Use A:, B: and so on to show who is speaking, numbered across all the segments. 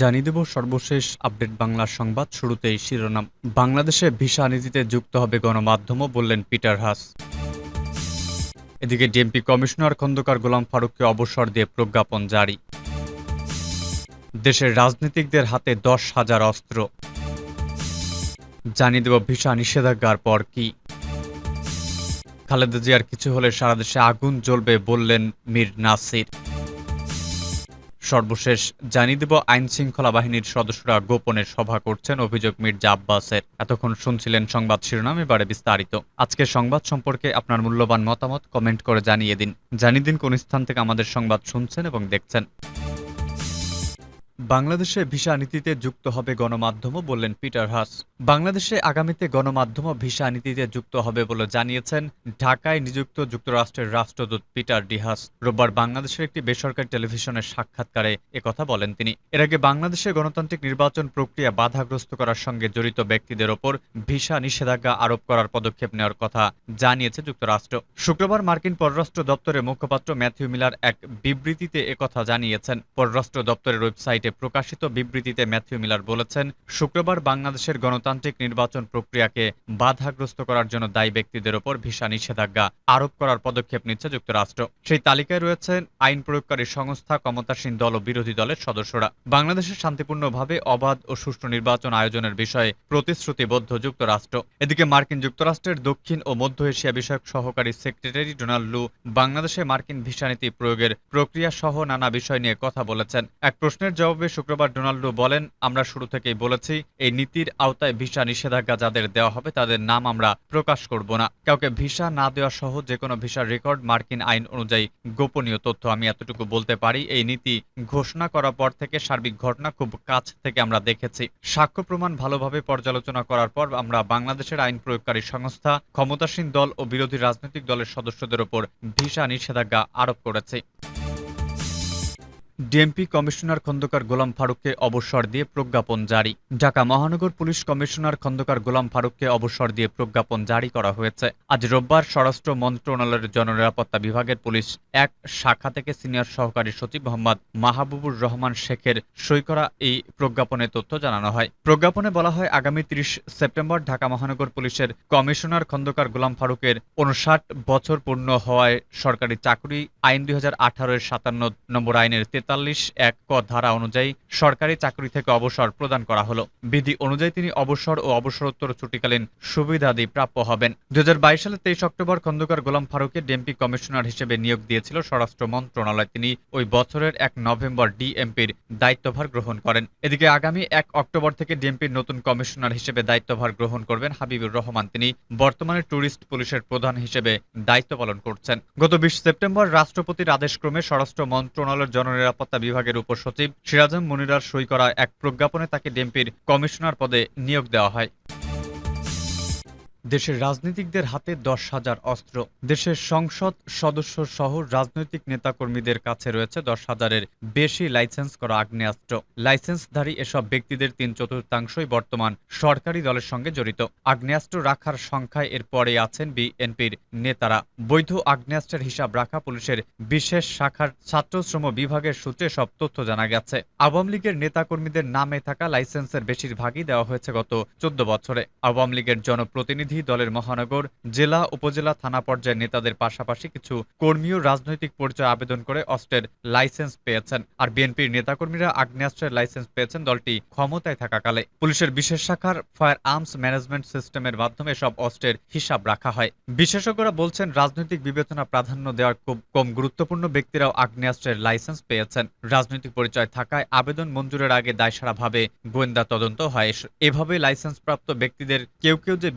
A: জানিয়ে দেব সর্বশেষ আপডেট বাংলা সংবাদ শুরুতেই শিরোনাম। বাংলাদেশে ভিসা নীতিতে যুক্ত হবে গণমাধ্যমও বললেন পিটার হাস। এদিকে ডিএমপি কমিশনার খন্দকার গোলাম ফারুককে অবসর দিয়ে প্রজ্ঞাপন জারি। দেশের রাজনীতিকদের হাতে দশ হাজার অস্ত্র। জানিয়ে দেব ভিসা নিষেধাজ্ঞার পর কি। খালেদা জিয়ার কিছু হলে সারা দেশে আগুন জ্বলবে বললেন মীর নাসির। সর্বশেষ জানিয়ে দেব, আইন শৃঙ্খলা বাহিনীর সদস্যরা গোপনে সভা করছেন অভিযোগ মির্জা আব্বাসের এতক্ষণ শুনছিলেন সংবাদ শিরোনাম, এবারে বিস্তারিত। আজকে সংবাদ সম্পর্কে আপনার মূল্যবান মতামত কমেন্ট করে জানিয়ে দিন। জানিয়ে দিন কোন স্থান থেকে আমাদের সংবাদ শুনছেন এবং দেখছেন। বাংলাদেশে ভিসা নীতিতে যুক্ত হবে গণমাধ্যমও বললেন পিটার হাস। বাংলাদেশে আগামীতে গণমাধ্যমও ভিসা নীতিতে যুক্ত হবে বলে জানিয়েছেন ঢাকায় নিযুক্ত যুক্তরাষ্ট্রের রাষ্ট্রদূত পিটার ডিহাস রোববার বাংলাদেশের একটি বেসরকারি টেলিভিশনের সাক্ষাৎকারে একথা বলেন তিনি। এর আগে বাংলাদেশে গণতান্ত্রিক নির্বাচন প্রক্রিয়া বাধাগ্রস্ত করার সঙ্গে জড়িত ব্যক্তিদের ওপর ভিসা নিষেধাজ্ঞা আরোপ করার পদক্ষেপ নেওয়ার কথা জানিয়েছে যুক্তরাষ্ট্র। শুক্রবার মার্কিন পররাষ্ট্র দপ্তরের মুখপাত্র ম্যাথিউ মিলার এক বিবৃতিতে একথা জানিয়েছেন। পররাষ্ট্র দপ্তরের ওয়েবসাইটে প্রকাশিত বিবৃতিতে ম্যাথিউ মিলার বলেছেন, শুক্রবার বাংলাদেশের গণতান্ত্রিক নির্বাচন প্রক্রিয়াকে বাধাগ্রস্ত করার জন্য দায়ী ব্যক্তিদের ওপর ভিসা নিষেধাজ্ঞা আরোপ করার পদক্ষেপ নিচ্ছে যুক্তরাষ্ট্র। সেই তালিকায় রয়েছেন আইন প্রয়োগকারী সংস্থা, ক্ষমতাসীন দল ও বিরোধী দলের সদস্যরা। বাংলাদেশে শান্তিপূর্ণভাবে অবাধ ও সুষ্ঠু নির্বাচন আয়োজনের বিষয়ে প্রতিশ্রুতিবদ্ধ যুক্তরাষ্ট্র। এদিকে মার্কিন যুক্তরাষ্ট্রের দক্ষিণ ও মধ্য এশিয়া বিষয়ক সহকারী সেক্রেটারি ডোনাল্ড লু বাংলাদেশে মার্কিন ভিসা নীতি প্রয়োগের প্রক্রিয়া সহ নানা বিষয় নিয়ে কথা বলেছেন। এক প্রশ্নের জবাবে শুক্রবার ডোনাল্ডো বলেন, আমরা শুরু থেকেই বলেছি, এই নীতির আওতায় ভিসা নিষেধাজ্ঞা যাদের দেওয়া হবে, তাদের নাম আমরা প্রকাশ করব না। কাউকে ভিসা না দেওয়া সহ যে কোনো ভিসার রেকর্ড, মার্কিন আইন অনুযায়ী গোপনীয় তথ্য আমি এতটুকু বলতে পারি, এই নীতি ঘোষণা করার পর থেকে সার্বিক ঘটনা খুব কাছ থেকে আমরা দেখেছি। সাক্ষ্য প্রমাণ ভালোভাবে পর্যালোচনা করার পর আমরা বাংলাদেশের আইন প্রয়োগকারী সংস্থা, ক্ষমতাসীন দল ও বিরোধী রাজনৈতিক দলের সদস্যদের ওপর ভিসা নিষেধাজ্ঞা আরোপ করেছি। ডিএমপি কমিশনার খন্দকার গোলাম ফারুককে অবসর দিয়ে প্রজ্ঞাপন জারি। ঢাকা মহানগর পুলিশ কমিশনার খন্দকার গোলাম ফারুককে অবসর দিয়ে প্রজ্ঞাপন জারি করা হয়েছে। আজ রোববার স্বরাষ্ট্র মন্ত্রণালয়ের জননিরাপত্তা বিভাগের পুলিশ এক শাখা থেকে সিনিয়র সহকারী সচিব মোহাম্মদ মাহবুবুর রহমান শেখের সই করা এই প্রজ্ঞাপনে তথ্য জানানো হয়। প্রজ্ঞাপনে বলা হয়, আগামী তিরিশ সেপ্টেম্বর ঢাকা মহানগর পুলিশের কমিশনার খন্দকার গোলাম ফারুকের উনষাট বছর পূর্ণ হওয়ায় সরকারি চাকরি আইন দুই হাজার আঠারোর সাতান্ন নম্বর আইনের তেতাল্লিশ এক ক ধারা অনুযায়ী সরকারি চাকরি থেকে অবসর প্রদান করা হলো। বিধি অনুযায়ী তিনি অবসর ও অবসরোত্তর ছুটিকালীন সুবিধাদি প্রাপ্য হবেন। দু সালের তেইশ অক্টোবর খন্দকার গোলাম ফারুককে ডিএমপি কমিশনার হিসেবে নিয়োগ দিয়েছিল স্বরাষ্ট্র মন্ত্রণালয়। তিনি ওই বছরের এক নভেম্বর ডিএমপির দায়িত্বভার গ্রহণ করেন। এদিকে আগামী এক অক্টোবর থেকে ডিএমপির নতুন কমিশনার হিসেবে দায়িত্বভার গ্রহণ করবেন হাবিবুর রহমান। তিনি বর্তমানে ট্যুরিস্ট পুলিশের প্রধান হিসেবে দায়িত্ব পালন করছেন। গত বিশ সেপ্টেম্বর রাষ্ট্রপতির আদেশক্রমে স্বরাষ্ট্র মন্ত্রণালয়ের জননিরাপত্তা বিভাগের উপসচিব সিরাজম মনিরার সই করা এক প্রজ্ঞাপনে তাকে ডেমপির কমিশনার পদে নিয়োগ দেওয়া হয়। দেশের রাজনীতিকদের হাতে দশ হাজার অস্ত্র। দেশের সংসদ সদস্য সহ রাজনৈতিক নেতাকর্মীদের কাছে রয়েছে দশ হাজারের বেশি লাইসেন্স করা আগ্নেয়াস্ত্র। লাইসেন্সধারী এসব ব্যক্তিদের তিন চতুর্থাংশই বর্তমান সরকারি দলের সঙ্গে জড়িত। আগ্নেয়াস্ত্র রাখার সংখ্যায় এর পরে আছেন বিএনপির নেতারা। বৈধ আগ্নেয়াস্ত্রের হিসাব রাখা পুলিশের বিশেষ শাখার ছাত্রশ্রম বিভাগের সূত্রে সব তথ্য জানা গেছে। আওয়ামী লীগের নেতাকর্মীদের নামে থাকা লাইসেন্সের বেশিরভাগই দেওয়া হয়েছে গত চোদ্দ বছরে। আওয়ামী লীগের জনপ্রতিনিধি দলের মহানগর, জেলা, উপজেলা, থানা পর্যায়ের নেতাদের পাশাপাশি কিছু কর্মীও রাজনৈতিক পরিচয় আবেদন করে অস্ত্রের লাইসেন্স পেয়েছেন। আর বিএনপির নেতাকর্মীরা আগ্নেয়াস্ত্রের লাইসেন্স পেয়েছেন দলটি ক্ষমতায় থাকাকালে। পুলিশের বিশেষ শাখার ফায়ার আর্মস ম্যানেজমেন্ট সিস্টেমের মাধ্যমে সব অস্ত্রের হিসাব রাখা হয়। বিশেষজ্ঞরা বলছেন, রাজনৈতিক বিবেচনা প্রাধান্য দেওয়ার খুব কম গুরুত্বপূর্ণ ব্যক্তিরাও আগ্নেয়াস্ত্রের লাইসেন্স পেয়েছেন। রাজনৈতিক পরিচয় থাকায় আবেদন মঞ্জুরের আগে দায়সারাভাবে গোয়েন্দা তদন্ত হয়। এভাবে লাইসেন্সপ্রাপ্ত ব্যক্তিদের কেউ কেউ যে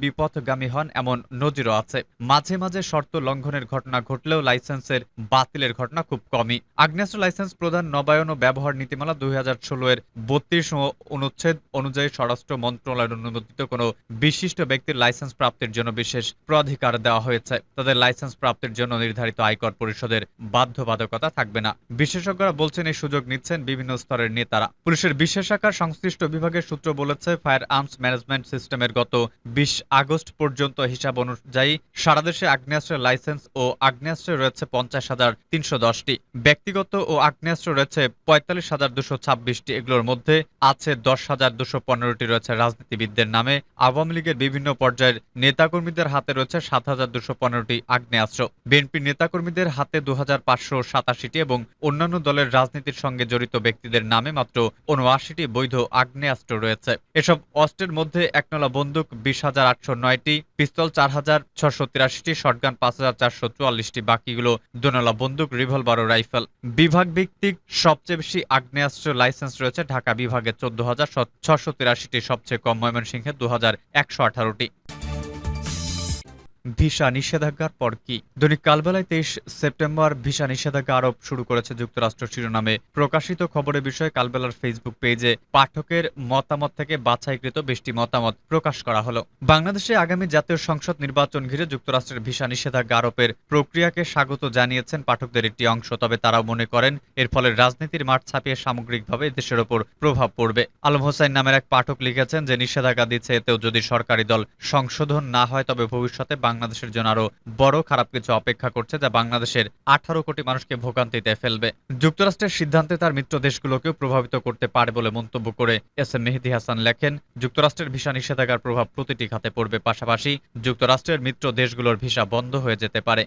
A: বিপথগামী হন এমন নজিরও আছে। মাঝে মাঝে শর্ত লঙ্ঘনের ঘটনা ঘটলেও লাইসেন্সের বাতিলের ঘটনা খুব কমই। আগ্নেয়াস্ত্র লাইসেন্স প্রদান, নবায়ন ও ব্যবহার নীতিমালা দুই হাজার ষোলো এর বত্রিশ অনুচ্ছেদ অনুযায়ী স্বরাষ্ট্র মন্ত্রণালয়ের অনুমোদিত কোনো বিশিষ্ট ব্যক্তির লাইসেন্স প্রাপ্তির জন্য বিশেষ প্রাধিকার দেওয়া হয়েছে। তাদের লাইসেন্স প্রাপ্তির জন্য নির্ধারিত আয়কর পরিষদের বাধ্যবাধকতা থাকবে না। বিশেষজ্ঞরা বলছেন এই সুযোগ নিচ্ছেন বিভিন্ন স্তরের নেতারা। পুলিশের বিশেষ শাখার সংশ্লিষ্ট বিভাগের সূত্র বলেছে, ফায়ার আর্মস ম্যানেজমেন্ট সিস্টেমের গত বিশ আগস্ট পর্যন্ত হিসাব অনুযায়ী সারা দেশে আগ্নেয়াস্ত্রের লাইসেন্স ও আগ্নেয়াস্ত্র রয়েছে পঞ্চাশ হাজার তিনশো দশটি। ব্যক্তিগত ও আগ্নেয়াস্ত্র রয়েছে পঁয়তাল্লিশ হাজার দুশো ছাব্বিশটি। এগুলোর মধ্যে আছে দশ হাজার দুশো পনেরোটি রয়েছে রাজনীতিবিদদের নামে। আওয়ামী লীগের বিভিন্ন পর্যায়ের নেতাকর্মীদের হাতে রয়েছে সাত হাজার দুশো পনেরোটি আগ্নেয়াস্ত্র। বিএনপির নেতাকর্মীদের হাতে দু হাজার পাঁচশো সাতাশিটি এবং অন্যান্য দলের রাজনীতির সঙ্গে জড়িত ব্যক্তিদের নামে মাত্র উনআশিটি বৈধ আগ্নেয়াস্ত্র রয়েছে। এসব অস্ত্রের মধ্যে একনলা বন্দুক, বিশ হাজার আটশো নয়টি পিস্তল চার হাজার ছশো তিরাশিটি, শটগান পাঁচ হাজার চারশো চুয়াল্লিশটি, বাকিগুলো দোনলা বন্দুক, রিভলভার ও রাইফেল। বিভাগ ভিত্তিক সবচেয়ে বেশি আগ্নেয়াস্ত্র লাইসেন্স রয়েছে ঢাকা বিভাগে চোদ্দ হাজার ছশো তিরাশিটি, সবচেয়ে কম ময়মনসিংহে দু হাজার একশো আঠারোটি। ভিসা নিষেধাজ্ঞার পর কি? দৈনিক কালবেলায় তেইশ সেপ্টেম্বর ভিসা নিষেধাজ্ঞা আরোপ শুরু করেছে যুক্তরাষ্ট্র শিরোনামে। প্রকাশিত খবরের বিষয়ে কালবেলার ফেসবুক পেজে পাঠকের মতামত থেকে বাছাইকৃত বেশটি মতামত প্রকাশ করা হলো। বাংলাদেশে আগামী জাতীয় সংসদ নির্বাচন ঘিরে যুক্তরাষ্ট্রের ভিসা নিষেধাজ্ঞা আরোপের প্রক্রিয়াকে স্বাগত জানিয়েছেন পাঠকদের একটি অংশ, তবে তারাও মনে করেন এর ফলে রাজনীতির মাঠ ছাপিয়ে সামগ্রিকভাবে দেশের ওপর প্রভাব পড়বে। আলম হোসাইন নামের এক পাঠক লিখেছেন যে, নিষেধাজ্ঞা দিচ্ছে এতেও যদি সরকারি দল সংশোধন না হয়, তবে ভবিষ্যতে বাংলাদেশের জন্য আরও বড় খারাপ কিছু অপেক্ষা করছে যা বাংলাদেশের আঠারো কোটি মানুষকে ভোগান্তিতে ফেলবে। যুক্তরাষ্ট্রের সিদ্ধান্তে তার মিত্র দেশগুলোকেও প্রভাবিত করতে পারে বলে মন্তব্য করে এস এম মেহেদি হাসান লেখেন, যুক্তরাষ্ট্রের ভিসা নিষেধাজ্ঞার প্রভাব প্রতিটি খাতে পড়বে। পাশাপাশি যুক্তরাষ্ট্রের মিত্র দেশগুলোর ভিসা বন্ধ হয়ে যেতে পারে।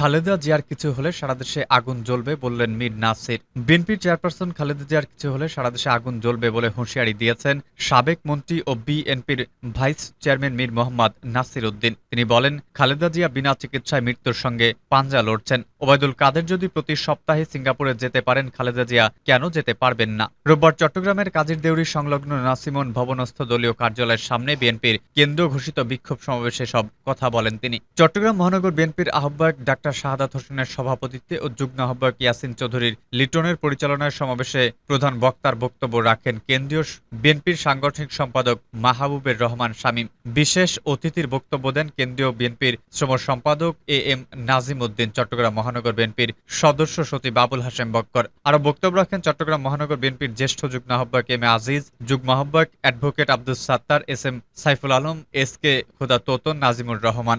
A: খালেদা জিয়ার কিছু হলে সারা দেশে আগুন জ্বলবে বললেন মীর নাসির। বিএনপির চেয়ারপারসন খালেদা জিয়ার কিছু হলে সারা দেশে আগুন জ্বলবে বলে হুঁশিয়ারি দিয়েছেন সাবেক মন্ত্রী ও বিএনপির ভাইস চেয়ারম্যান মীর মোহাম্মদ নাসির উদ্দিন। তিনি বলেন, খালেদা জিয়া বিনা চিকিৎসায় মৃত্যুর সঙ্গে পাঞ্জা লড়ছেন। ওবায়দুল কাদের যদি প্রতি সপ্তাহে সিঙ্গাপুরে যেতে পারেন, খালেদা জিয়া কেন যেতে পারবেন না? রোববার চট্টগ্রামের কাজীর দেউরি সংলগ্ন নাসিমন ভবনস্থ দলীয় কার্যালয়ের সামনে বিএনপির কেন্দ্র ঘোষিত বিক্ষোভ সমাবেশে সব কথা বলেন তিনি। চট্টগ্রাম মহানগর বিএনপির আহ্বায়ক ডাক্তার শাহাদাত হোসেনের সভাপতিত্বে ও যুগ্ম আহ্বায়ক ইয়াসিন চৌধুরীর লিটনের পরিচালনায় সমাবেশে প্রধান বক্তার বক্তব্য রাখেন কেন্দ্রীয় বিএনপির সাংগঠনিক সম্পাদক মাহবুবের রহমান শামীম। বিশেষ অতিথির বক্তব্য দেন কেন্দ্রীয় বিএনপির শ্রম সম্পাদক এ এম নাজিম উদ্দিন চট্টগ্রাম মহানগর বিএনপির সদস্য সচিব বাবুল হাসেম বক্কর। আরও বক্তব্য রাখেন চট্টগ্রাম মহানগর বিএনপির জ্যেষ্ঠ যুগ্ম আহ্বায়ক এম এ আজিজ, যুগ্ম আহ্বায়ক advocate Abdul Sattar, S M Saiful Alam, S K Khuda Toton, Nazimur Rahman.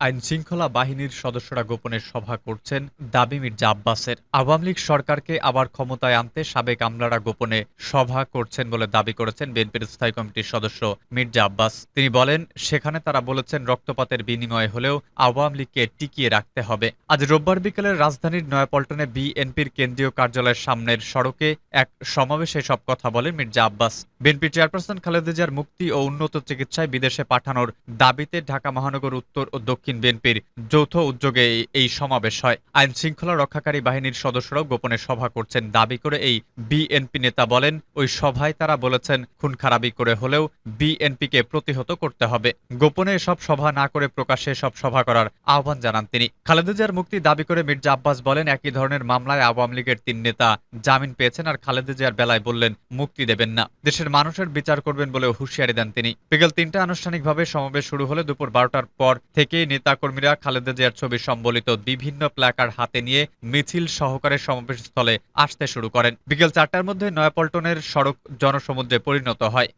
A: আইন শৃঙ্খলা বাহিনীর সদস্যরা গোপনে সভা করছেন দাবি মির্জা আব্বাসের আওয়ামী লীগ সরকারকে আবার ক্ষমতায় আনতে সাবেক আমলারা গোপনে সভা করছেন বলে দাবি করেছেন বিএনপির স্থায়ী কমিটির সদস্য মির্জা আব্বাস তিনি বলেন, সেখানে তারা বলেছেন রক্তপাতের বিনিময়ে হলেও আওয়ামী লীগকে টিকিয়ে রাখতে হবে। আজ রোববার বিকেলে রাজধানীর নয়াপল্টনে বিএনপির কেন্দ্রীয় কার্যালয়ের সামনের সড়কে এক সমাবেশে সব কথা বলেন মির্জা আব্বাস বিএনপি চেয়ারপারসন খালেদা জিয়ার মুক্তি ও উন্নত চিকিৎসায় বিদেশে পাঠানোর দাবিতে ঢাকা মহানগর উত্তর ও দক্ষিণ বিএনপির যৌথ উদ্যোগে এই- সমাবেশ হয়। আইন শৃঙ্খলা রক্ষাকারী বাহিনীর সদস্যরাও গোপনে সভা করছেন। দাবি করে এই বিএনপি নেতা বলেন, ওই সভায় তারা বলেছেন, খুন খারাপি করে হলেও বিএনপিকে প্রতিহত করতে হবে। গোপনে এসব সভা না করে প্রকাশ্যে সব সভা করার আহ্বান জানান তিনি। খালেদা জিয়ার মুক্তি দাবি করে মির্জা আব্বাস বলেন, একই ধরনের মামলায় আওয়ামী লীগের তিন নেতা জামিন পেয়েছেন আর খালেদা জিয়ার বেলায় বললেন, মুক্তি দেবেন না। দেশের মানুষের বিচার করবেন বলে হুঁশিয়ারি দেন তিনি। বিকেল তিনটা আনুষ্ঠানিকভাবে সমাবেশ শুরু হলে দুপুর বারোটার পর থেকেই নেতাকর্মীরা খালেদা জিয়ার ছবি সম্বলিত বিভিন্ন প্ল্যাকার হাতে নিয়ে মিছিল সহকারে সমাবেশ স্থলে আসতে শুরু করেন। বিকেল চারটার মধ্যে নয়াপল্টনের সড়ক জনসমুদ্রে পরিণত হয়।